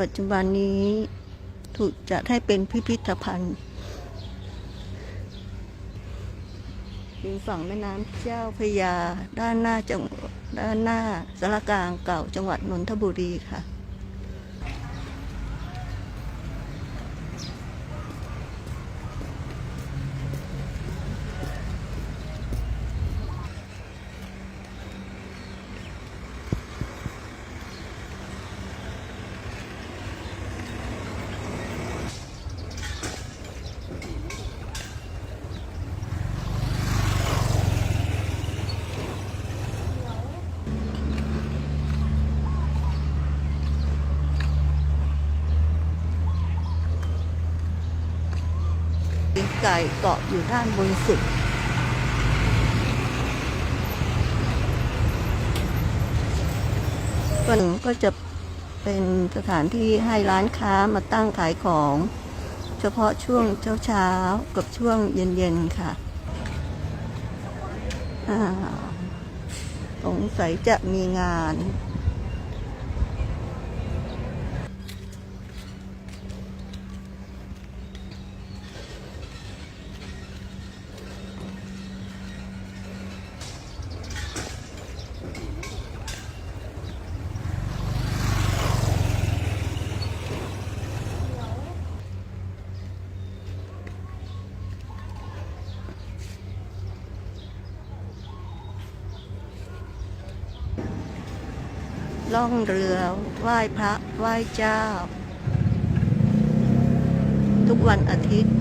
ปัจจุบันนี้ถูกจัดให้เป็นพิพิธภัณฑ์ริมฝั่งแม่น้ำเจ้าพระยา ด้านหน้าจังด้านหน้าสารกลางเก่าจังหวัดนนทบุรีค่ะ ปี กไก่เกาะอยู่ด้านบนสุดส่วหนึ่งก็จะเป็นสถานที่ให้ร้านค้ามาตั้งขายของ เฉพาะช่วงเช้าๆ กับช่วงเย็นๆ ค่ะสงสัยจะมีงาน ล่องเรือไหว้พระไหว้เจ้า ทุกวันอาทิตย์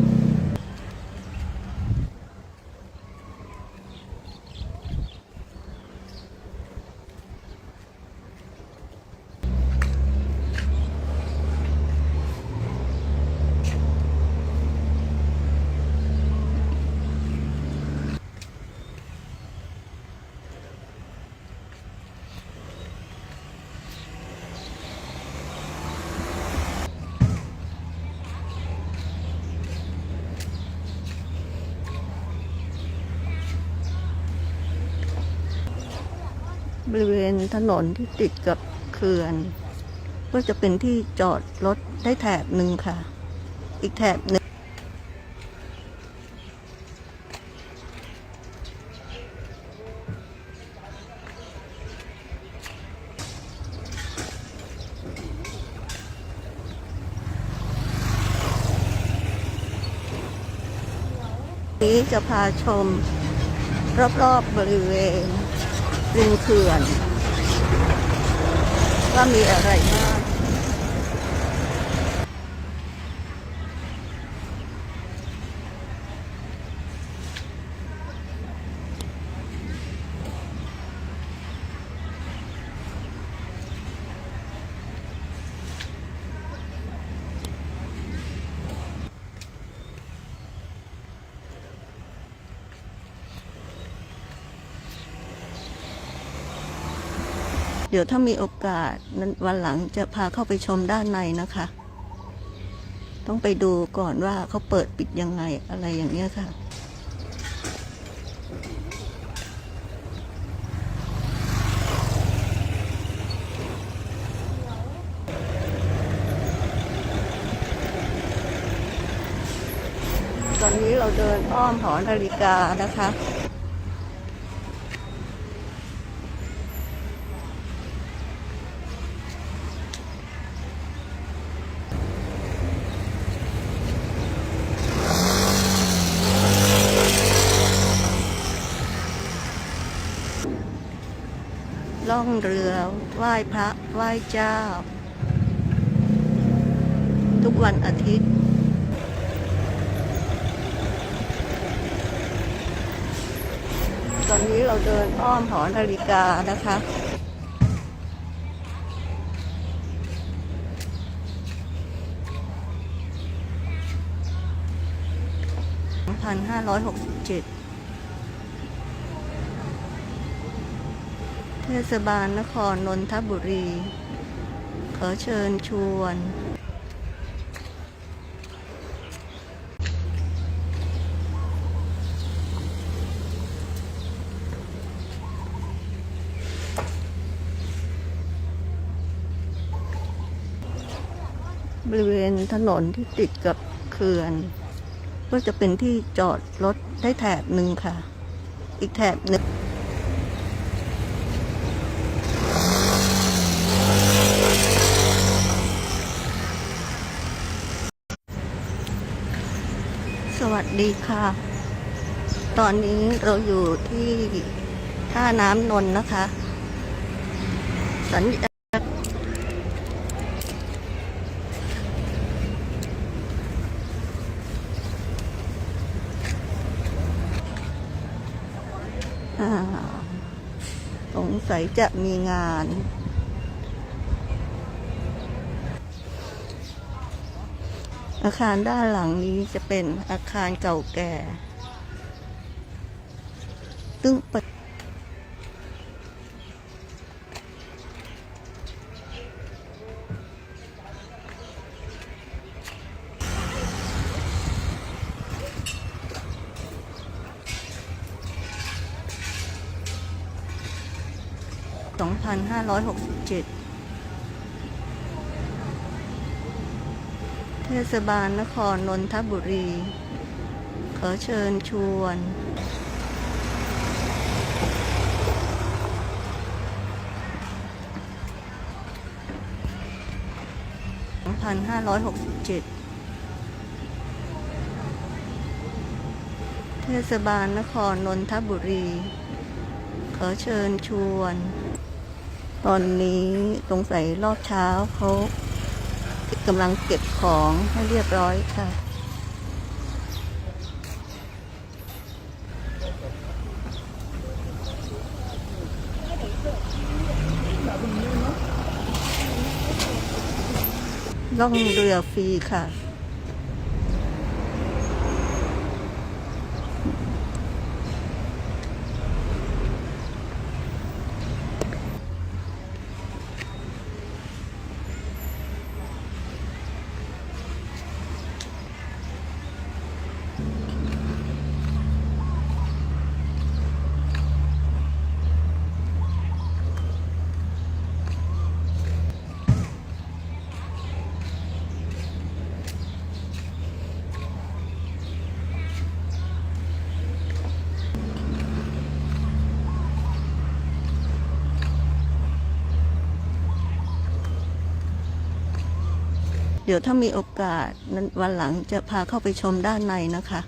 บริเวณถนนที่ติดกับเขื่อน ก็จะเป็นที่จอดรถได้แถบหนึ่งค่ะ อีกแถบหนึ่งนี้จะพาชมรอบๆบบริเวณ ริมเขื่อน ว่ามีอะไรบ้าง เดี๋ยวถ้ามีโอกาสนั้นวันหลังจะพาเข้าไปชมด้านในนะคะ ต้องไปดูก่อนว่าเขาเปิดปิดยังไงอะไรอย่างเงี้ยค่ะตอนนี้เราเดินอ้อมหอนาฬิกานะคะ ล่องเรือไหว้พระไหว้เจ้า ทุกวันอาทิตย์ ตอนนี้เราเดินอ้อมหอนาฬิกานะคะ2567 เทศบาลนครนนทบุรี ขอเชิญชวน บริเวณถนนที่ติดกับเขื่อน ก็จะเป็นที่จอดรถได้แถบหนึ่งค่ะ อีกแถบหนึ่ง วัสดีค่ะ ตอนนี้เราอยู่ที่ท่าน้ำนนท์นะคะ สัญญาอ่าสงสัยจะมีงาน อาคารด้านหลังนี้จะเป็นอาคารเก่าแก่ ซึ่งปัจ2567 เทศบาลนครนนทบุรี ขอเชิญชวน 2567 เทศบาลนครนนทบุรี ขอเชิญชวน ตอนนี้สงสัยรอบเช้าเขา กำลังเก็บของให้เรียบร้อยค่ะ ล่องเรือฟรีค่ะ เดี๋ยวถ้ามีโอกาสนั้นวันหลังจะพาเข้าไปชมด้านในนะคะ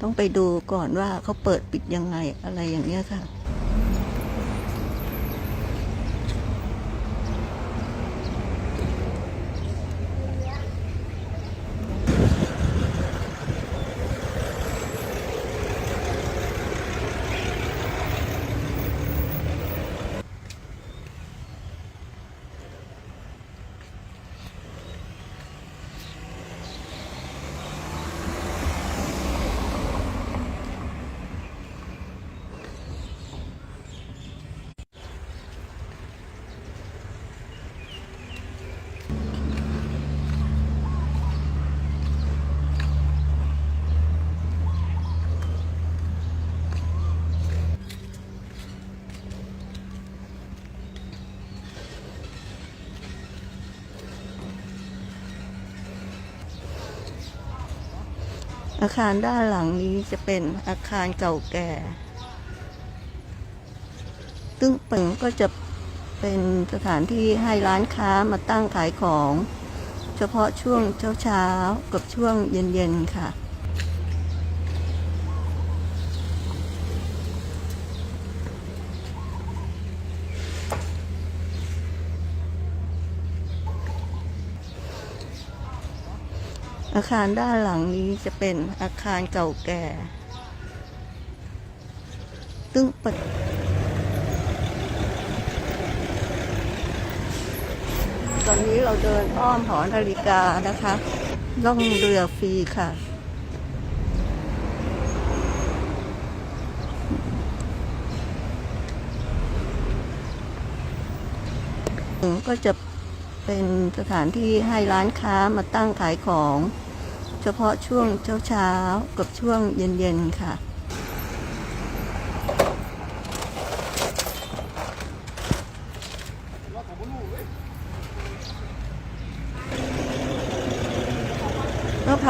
ต้องไปดูก่อนว่าเขาเปิดปิดยังไงอะไรอย่างเงี้ยค่ะ อาคารด้านหลังนี้จะเป็นอาคารเก่าแก่ ซึ่งเปิงก็จะเป็นสถานที่ให้ร้านค้ามาตั้งขายของ เฉพาะช่วงเช้าๆ กับช่วงเย็นๆ ค่ะ อาคารด้านหลังนี้จะเป็นอาคารเก่าแก่ ซึ่งปัจตอนนี้เราเดินอ้อมหอนาฬิกานะคะล่องเรือฟรีค่ะ ก็จะเป็นสถานที่ให้ร้านค้ามาตั้งขายของ เฉพาะช่วงเช้าๆกับช่วงเย็นๆค่ะ